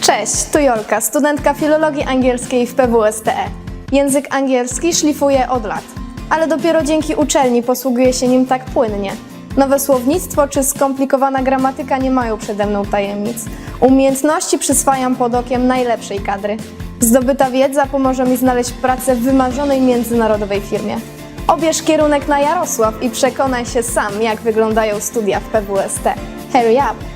Cześć, tu Jolka, studentka filologii angielskiej w PWSTE. Język angielski szlifuję od lat, ale dopiero dzięki uczelni posługuję się nim tak płynnie. Nowe słownictwo czy skomplikowana gramatyka nie mają przede mną tajemnic. Umiejętności przyswajam pod okiem najlepszej kadry. Zdobyta wiedza pomoże mi znaleźć pracę w wymarzonej międzynarodowej firmie. Obierz kierunek na Jarosław i przekonaj się sam, jak wyglądają studia w PWST. Hurry up!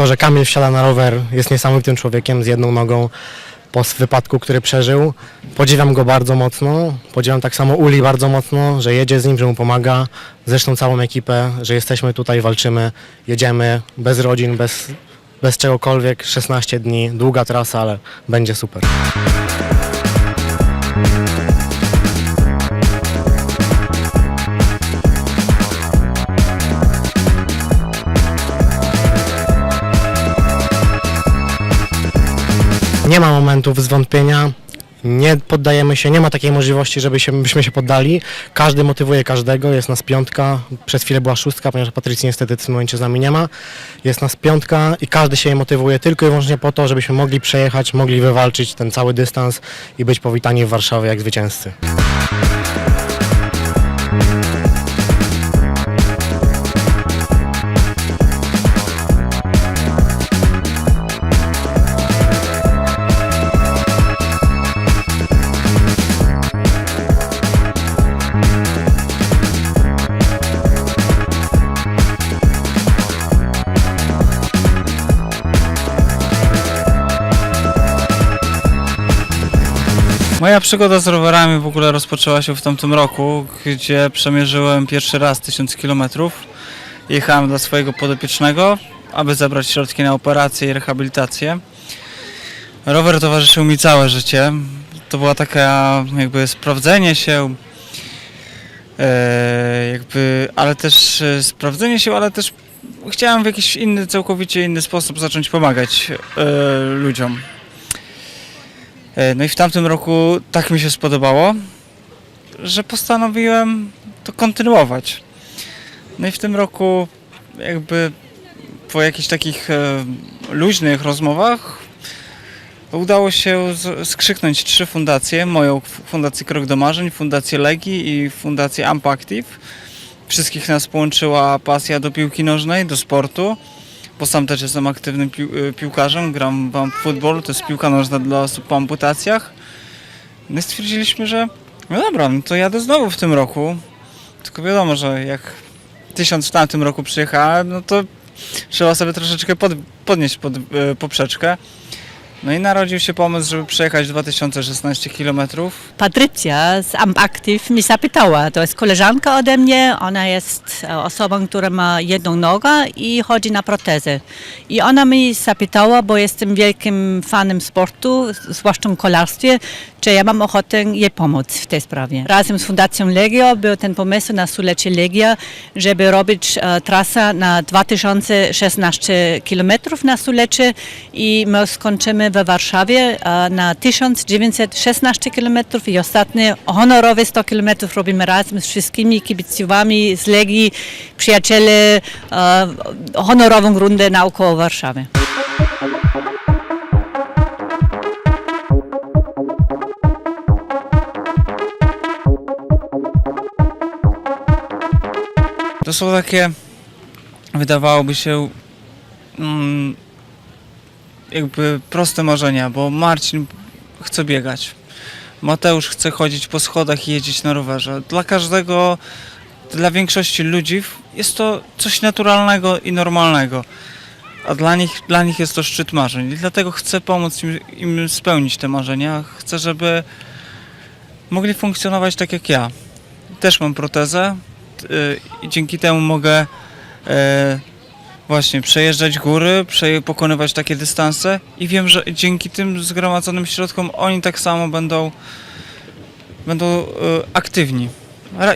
To, że Kamil wsiada na rower, jest niesamowitym człowiekiem z jedną nogą po wypadku, który przeżył. Podziwiam go bardzo mocno. Podziwiam tak samo Uli bardzo mocno, że jedzie z nim, że mu pomaga. Zresztą całą ekipę, że jesteśmy tutaj, walczymy, jedziemy bez rodzin, bez, bez czegokolwiek. 16 dni, długa trasa, ale będzie super. Nie ma momentów zwątpienia, nie poddajemy się, nie ma takiej możliwości, żeby się, poddali. Każdy motywuje każdego, jest nas piątka, przez chwilę była szóstka, ponieważ Patrycji niestety w tym momencie z nami nie ma. Jest nas piątka i każdy się motywuje tylko i wyłącznie po to, żebyśmy mogli przejechać, mogli wywalczyć ten cały dystans i być powitani w Warszawie jak zwycięzcy. Moja przygoda z rowerami w ogóle rozpoczęła się w tamtym roku, gdzie przemierzyłem pierwszy raz 1000 km. Jechałem dla swojego podopiecznego, aby zebrać środki na operację i rehabilitację. Rower towarzyszył mi całe życie. To była taka jakby sprawdzenie się, e, jakby, ale też e, sprawdzenie się, ale też chciałem w jakiś inny, całkowicie inny sposób zacząć pomagać e, ludziom. E, No i w tamtym roku tak mi się spodobało, że postanowiłem to kontynuować. No i w tym roku jakby po jakichś takich e, luźnych rozmowach udało się skrzyknąć trzy fundacje. Moją Fundację Krok do Marzeń, Fundację Legii i Fundację Ampactive. Wszystkich nas połączyła pasja do piłki nożnej, do sportu bo sam też jestem aktywnym pił, y, piłkarzem, gram w futbol, to jest piłka nożna dla osób po amputacjach. No i stwierdziliśmy, że no dobra, no to jadę znowu w tym roku. Tylko wiadomo, że jak tysiąc w tamtym roku przyjechałem, no to trzeba sobie troszeczkę pod, podnieść pod, y, poprzeczkę. No i narodził się pomysł, żeby przejechać 2016 km. Patrycja z Amp Active mi zapytała, to jest koleżanka ode mnie, ona jest e, osobą, która ma jedną nogę i chodzi na protezę. I ona mi zapytała, bo jestem wielkim fanem sportu, zwłaszcza w kolarstwie, czy ja mam ochotę jej pomóc w tej sprawie. Razem z Fundacją Legio był ten pomysł na stulecie Legia, żeby robić e, trasę na 2016 km na stulecie i my skończymy we Warszawie na 1916 km i ostatnie honorowe 100 km robimy razem z wszystkimi kibicowami z Legii, przyjaciele, e, honorową rundę naokoło Warszawy. To są takie, wydawałoby się, mm, jakby proste marzenia, bo Marcin chce biegać. Mateusz chce chodzić po schodach i jeździć na rowerze. Dla każdego, dla większości ludzi jest to coś naturalnego i normalnego. A dla nich, dla nich jest to szczyt marzeń. I dlatego chcę pomóc im, im spełnić te marzenia. Chcę, żeby mogli funkcjonować tak jak ja. Też mam protezę, y, i dzięki temu mogę e, właśnie przejeżdżać góry, pokonywać takie dystanse i wiem, że dzięki tym zgromadzonym środkom oni tak samo będą będą e, aktywni.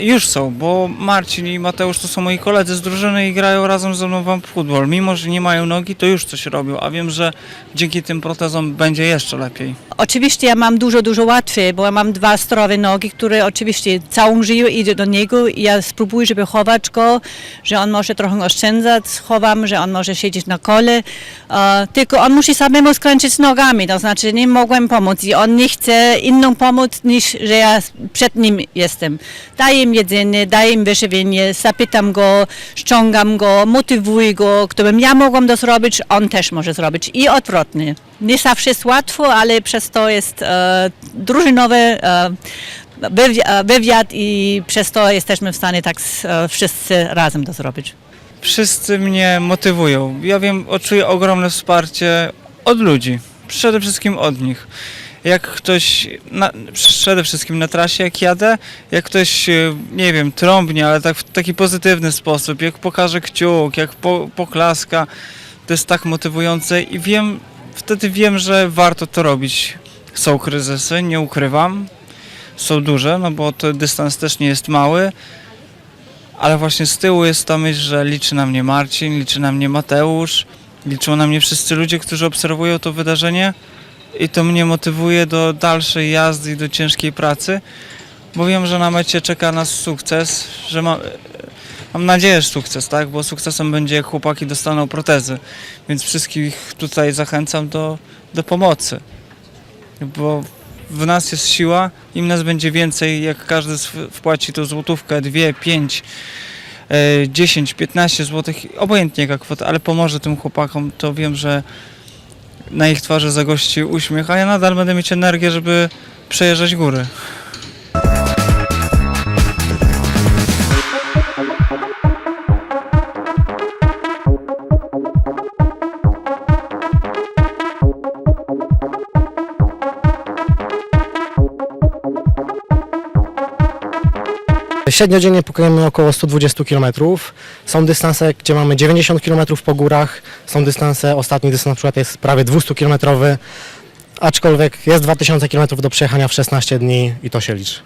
Już są, bo Marcin i Mateusz to są moi koledzy z drużyny i grają razem ze mną w futbol. Mimo, że nie mają nogi, to już coś robią, a wiem, że dzięki tym protezom będzie jeszcze lepiej. Oczywiście ja mam dużo, dużo łatwiej, bo ja mam dwa zdrowe nogi, które oczywiście całą żyję idę do niego i ja spróbuję, żeby chować go, że on może trochę oszczędzać, chowam, że on może siedzieć na kole, tylko on musi samemu skręcić nogami, to znaczy nie mogłem pomóc i on nie chce inną pomoc niż, że ja przed nim jestem. Daję im jedzenie, daję im wyżywienie, zapytam go, ściągam go, motywuję go, gdybym ja mogłam to zrobić, on też może zrobić i odwrotnie. Nie zawsze jest łatwo, ale przez to jest e, drużynowy e, wywi- e, wywiad i przez to jesteśmy w stanie tak e, wszyscy razem to zrobić. Wszyscy mnie motywują. Ja wiem, czuję ogromne wsparcie od ludzi. Przede wszystkim od nich. Jak ktoś, na, przede wszystkim na trasie, jak jadę, jak ktoś, e, nie wiem, trąbnie, ale tak w taki pozytywny sposób, jak pokaże kciuk, jak po, poklaska, to jest tak motywujące i wiem, wtedy wiem, że warto to robić. Są kryzysy, nie ukrywam, są duże, no bo to dystans też nie jest mały, ale właśnie z tyłu jest ta myśl, że liczy na mnie Marcin, liczy na mnie Mateusz, liczą na mnie wszyscy ludzie, którzy obserwują to wydarzenie i to mnie motywuje do dalszej jazdy i do ciężkiej pracy, bo wiem, że na mecie czeka nas sukces, że ma, mam nadzieję, że sukces, tak, bo sukcesem będzie jak chłopaki dostaną protezy, więc wszystkich tutaj zachęcam do, do pomocy, bo w nas jest siła, im nas będzie więcej, jak każdy wpłaci to złotówkę, dwie, pięć, e, 10, 15 złotych, obojętnie jaka kwota, ale pomoże tym chłopakom, to wiem, że na ich twarzy zagości uśmiech, a ja nadal będę mieć energię, żeby przejeżdżać góry. Średnio dziennie pokonujemy około 120 km. Są dystanse, gdzie mamy 90 km po górach. Są dystanse, ostatni dystans na przykład jest prawie 200 km. Aczkolwiek jest 2000 km do przejechania w 16 dni i to się liczy.